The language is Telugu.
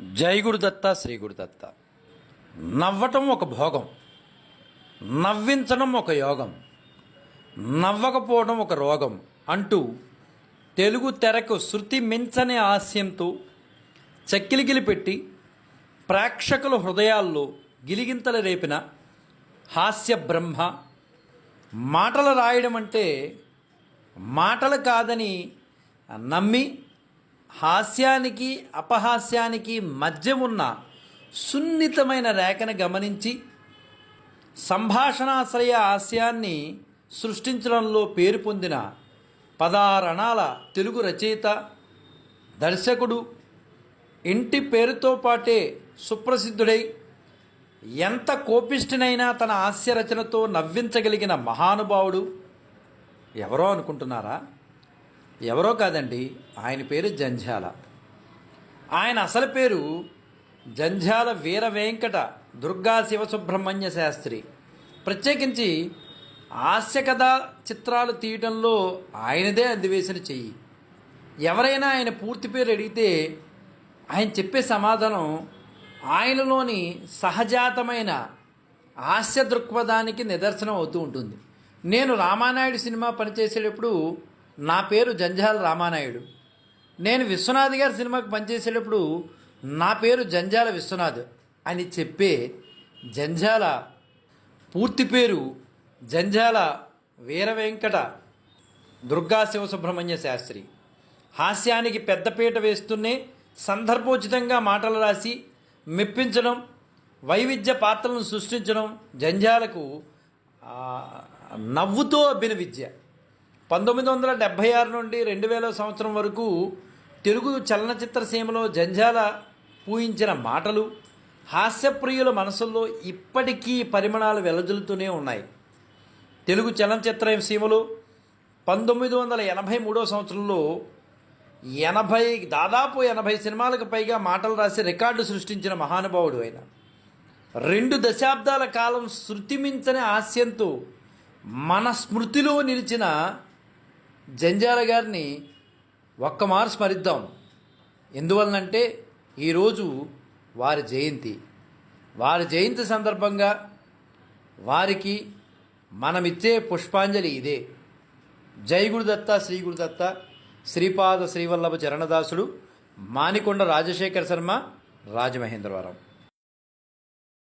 జై గురుదత్త శ్రీ గురుదత్త నవ్వటం ఒక భోగం. నవ్వించడం ఒక యోగం. నవ్వకపోవడం ఒక రోగం అంటూ తెలుగు తెరకు శృతి మించని హాస్యంతో చక్కిలిగిలి పెట్టి ప్రేక్షకుల హృదయాల్లో గిలిగింతలు రేపిన హాస్య బ్రహ్మ మాటలు రాయడం అంటే మాటలు కాదని నమ్మి హాస్యానికి అపహాస్యానికి మధ్య ఉన్న సున్నితమైన రేఖను గమనించి సంభాషణాశ్రయ హాస్యాన్ని సృష్టించడంలో పేరు పొందిన పదారణాల తెలుగు రచయిత దర్శకుడు ఇంటి పేరుతో పాటే సుప్రసిద్ధుడై ఎంత కోపిష్టినైనా తన హాస్య రచనతో నవ్వించగలిగిన మహానుభావుడు ఎవరో అనుకుంటున్నారా? ఎవరో కాదండి ఆయన పేరు జంజాల ఆయన అసలు పేరు జంఝాల వీర వెంకట దుర్గా శివసుబ్రహ్మణ్య శాస్త్రి. ప్రత్యేకించి హాస్య కథా చిత్రాలు తీయటంలో ఆయనదే అందివేసిన చెయ్యి. ఎవరైనా ఆయన పూర్తి పేరు అడిగితే ఆయన చెప్పే సమాధానం ఆయనలోని సహజాతమైన హాస్య దృక్పథానికి నిదర్శనం అవుతూ ఉంటుంది. నేను రామానాయుడు సినిమా పనిచేసేటప్పుడు నా పేరు జంజాల రామానాయుడు. నేను విశ్వనాథ్ గారి సినిమాకి పనిచేసేటప్పుడు నా పేరు జంజాల విశ్వనాథ్ అని చెప్పే జంజాల పూర్తి పేరు జంజాల వీర వెంకట దుర్గా శివసుబ్రహ్మణ్య శాస్త్రి. హాస్యానికి పెద్దపీట వేస్తూనే సందర్భోచితంగా మాటలు రాసి మెప్పించడం వైవిధ్య పాత్రలను సృష్టించడం జంజాలకు నవ్వుతో అభిన విద్య పంతొమ్మిది వందల డెబ్భై ఆరు నుండి రెండు వేల సంవత్సరం వరకు తెలుగు చలనచిత్ర సీమలో జంజాల పూయించిన మాటలు హాస్యప్రియుల మనసుల్లో ఇప్పటికీ పరిమాణాలు వెలజల్లుతూనే ఉన్నాయి. తెలుగు చలనచిత్ర సీమలో పంతొమ్మిది వందల ఎనభై మూడో సంవత్సరంలో ఎనభై దాదాపు ఎనభై సినిమాలకు పైగా మాటలు రాసి రికార్డు సృష్టించిన మహానుభావుడు ఆయన. రెండు దశాబ్దాల కాలం శృతిమించని హాస్యంతో మన స్మృతిలో నిలిచిన జంజాల గారిని ఒక్క మారు స్మరిద్దాం. ఎందువలనంటే ఈరోజు వారి జయంతి. వారి జయంతి సందర్భంగా వారికి మనమిచ్చే పుష్పాంజలి ఇదే. జై గురుదత్త శ్రీ గురుదత్త శ్రీపాద శ్రీవల్లభ చరణదాసుడు మానికొండ రాజశేఖర శర్మ రాజమహేంద్రవరం.